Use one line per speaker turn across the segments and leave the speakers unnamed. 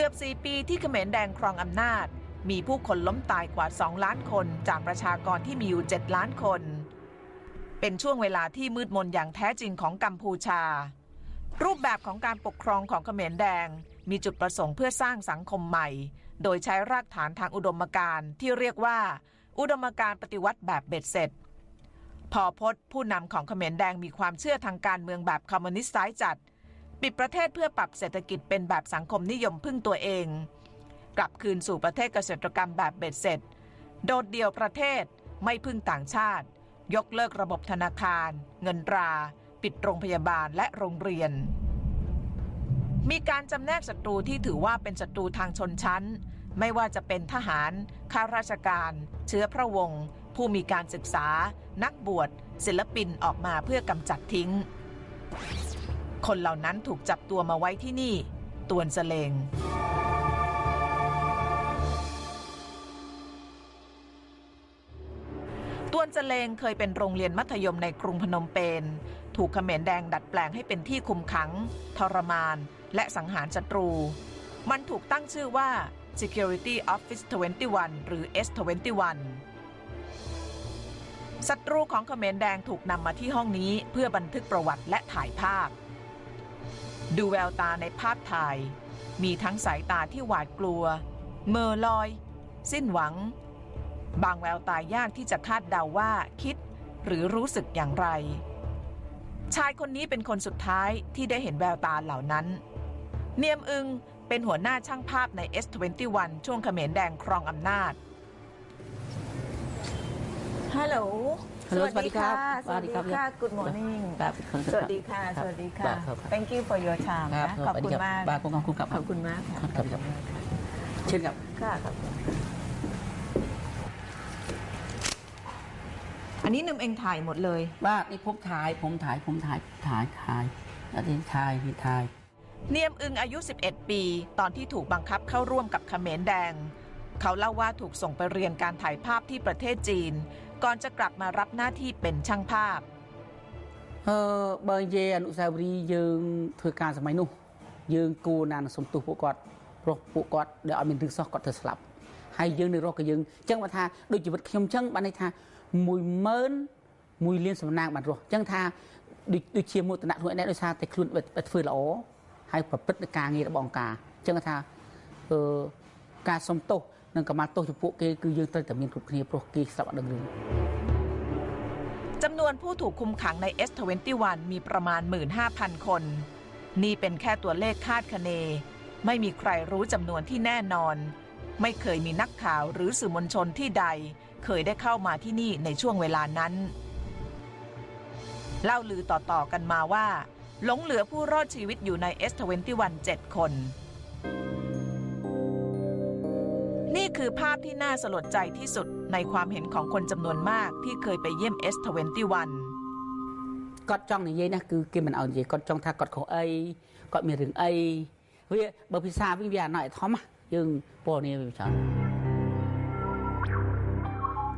กือบ 4 ปีที่เขมรแดงครองอำนาจ มีผู้คนล้มตายกว่า 2 ล้านคนจากประชากรที่มีอยู่ 7 ล้านคน เป็นช่วงเวลาที่มืดมนอย่างแท้จริงของกัมพูชา รูปแบบของการปกครองของเขมรแดง มีจุดประสงค์เพื่อสร้างสังคมใหม่ โดยใช้รากฐานทางอุดมการณ์ที่เรียกว่า อุดมการณ์ปฏิวัติแบบเบ็ดเสร็จ พอพจน์ผู้นำของเขมรแดงมีความเชื่อทางการเมืองแบบคอมมิวนิสต์ซ้ายจัด ปิดประเทศเพื่อปรับเศรษฐกิจเป็นแบบสังคมนิยมพึ่งตัวเอง กลับคืนสู่ประเทศเกษตรกรรมแบบเบ็ดเสร็จ โดดเดี่ยวประเทศไม่พึ่งต่างชาติ ยกเลิกระบบธนาคาร เงินตรา ปิดโรงพยาบาลและโรงเรียน มีการจำแนกศัตรูที่ถือว่าเป็นศัตรูทางชนชั้น ไม่ว่าจะเป็นทหาร ข้าราชการ เชื้อพระวงศ์ผู้มีการศึกษา นักบวชศิลปินออกมาเพื่อกำจัดทิ้ง คนเหล่านั้นถูกจับตัวมาไว้ที่นี่ ตวนเสลง ตวนเจลงเคยเป็นโรงเรียนมัธยมในกรุงพนมเปญ ถูกเขมรแดงดัดแปลงให้เป็นที่คุมขัง ทรมาน และสังหารศัตรู มันถูกตั้งชื่อว่า Security Office 21 หรือ S21 ศัตรูของเขมรแดงถูกนำมาที่ห้องนี้เพื่อบันทึกประวัติและถ่ายภาพ ดูแววตาในภาพถ่าย มีทั้งสายตาที่หวาดกลัว เมอลอย สิ้นหวัง บางแววตายากที่จะคาดเดาว่าคิดหรือรู้สึกอย่างไร ชายคนนี้เป็นคนสุดท้ายที่ได้เห็นแววตาเหล่านั้น เนียมอึงเป็นหัวหน้าช่างภาพใน S21 ช่วงเขมรแดงครองอำนาจ
ฮัลโหล
ฮัลโหลสวัสดีครับ
สวัสดีค่ะ
สวัสดีครับ
Good morning
ครับ
สวัสดีค่ะ
รับ
สวัสดีค่ะ
รับรับ
Thank you for your time
ครับ
นะขอบคุณมาก
บาขอบคุณครับ
ขอบคุณมากค่ะ
ครับครับเช่นกับ
ค่ะครับ
อันนี้นึมเองถ่ายหมดเลย
บ้านนี่ผมถ่ายผมถ่ายผมถ่ายถ่ายถ่ายแล้วนี่ถ่ายนี่ถ่าย
เนียมอึงอายุ 11 ปี ตอนที่ถูกบังคับเข้าร่วมกับเขมรแดง เขาเล่าว่าถูกส่งไปเรียนการถ่ายภาพที่ประเทศจีน ก่อนจะกลับมารับหน้าที่เป็นช่างภาพ
เออเบอร์เยอนุสาวรียืงถือการสมัยนู้นยืงกูนานสมตุภูกกอดรกพวกกอดเดี๋ยวเอามินถึงซอกกอดเธอสลับให้ยืงในโรกก็ยืงจังว่าท่าโดยจิตวิทยมจังบันในท่ามุยเมินมุยเลียนสมนางบันรกจังท่าดูดูเชียร์มวยตระหนักหัวแน่โดยชาแต่คลุนเป็ดฟื้นละโอให้ปรับพฤติการงี้ระบองกาจังว่าท่าเออการสมตุ និងកម្មាទោសចំពោះគេគឺយើងត្រូវតែមានគ្រប់គ្នាព្រោះគេស្លាប់អត់ដឹងរឿង
จำนวนผู้ถูกคุมขังใน S21 มีประมาณ 15,000 คน นี่เป็นแค่ตัวเลขคาดคะเน ไม่มีใครรู้จำนวนที่แน่นอน ไม่เคยมีนักข่าวหรือสื่อมวลชนที่ใด เคยได้เข้ามาที่นี่ในช่วงเวลานั้น เล่าลือต่อๆกันมาว่า หลงเหลือผู้รอดชีวิตอยู่ใน S21 7 คน นี่คือภาพที่น่าสลดใจที่สุดในความเห็นของคนจำนวนมากที่เคยไปเยี่ยม S21
គាត់ចង់និយាយណាគឺគេមិនឲ្យនិយាយគាត់ចង់ថាគាត់ខុសអីគាត់មានរឿងអីវាបើភាសាវិញវាអាណោះឯធំណាយើងពណ៌នេះវាច្រើន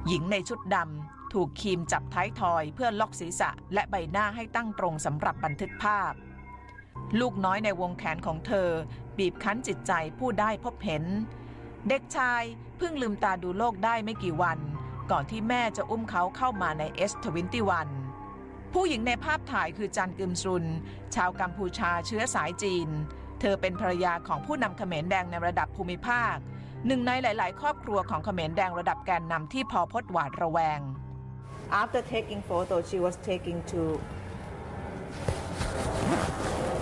หญิงในชุดดำ ถูกครีมจับท้ายทอยเพื่อล็อกศีรษะและใบหน้าให้ตั้งตรงสำหรับบันทึกภาพ ลูกน้อยในวงแขนของเธอ บีบคั้นจิตใจผู้ได้พบเห็น เด็กชายเพิ่งลืมตาดูโลกได้ไม่กี่วัน ก่อนที่แม่จะอุ้มเขาเข้ามาใน S21 ผู้หญิงในภาพถ่ายคือจันกึมซุน ชาวกัมพูชาเชื้อสายจีน เธอเป็นภรรยาของผู้นำเขมรแดงในระดับภูมิภาค หนึ่งในหลาย ๆ ครอบครัวของเขมรแดงระดับแกนนำที่พอพดหวาดระแวง
After taking photo she was taking to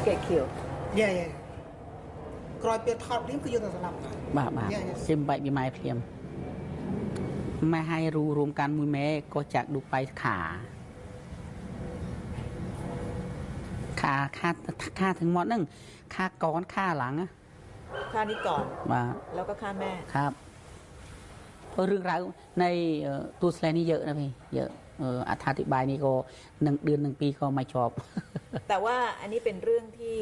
get killed
យ៉ាយ៉ា ក្រោយពេលថតព្រាមគឺយើងទៅស្លាប់ហើយ
បាទបាទ
Yeah, yeah.
ជាបែកពីម៉ែភ្លាមម៉ែឲ្យរូរួមកាន់មួយម៉ែក៏ចាក់ឌូបៃខាខាខាខាถึงหมดហ្នឹងខាកនខាหลังណា
ฆ่านี้ก่อน
បាទ
แล้วก็ฆ่าแม่
ครับเพราะเรื่องราวในเอ่อตัวแสลนี่เยอะนะพี่เยอะเอ่ออธิบายนี่ก็หนึ่งเดือนหนึ่งปีก็ไม่ชอบ
แต่ว่าอันนี้เป็นเรื่องที่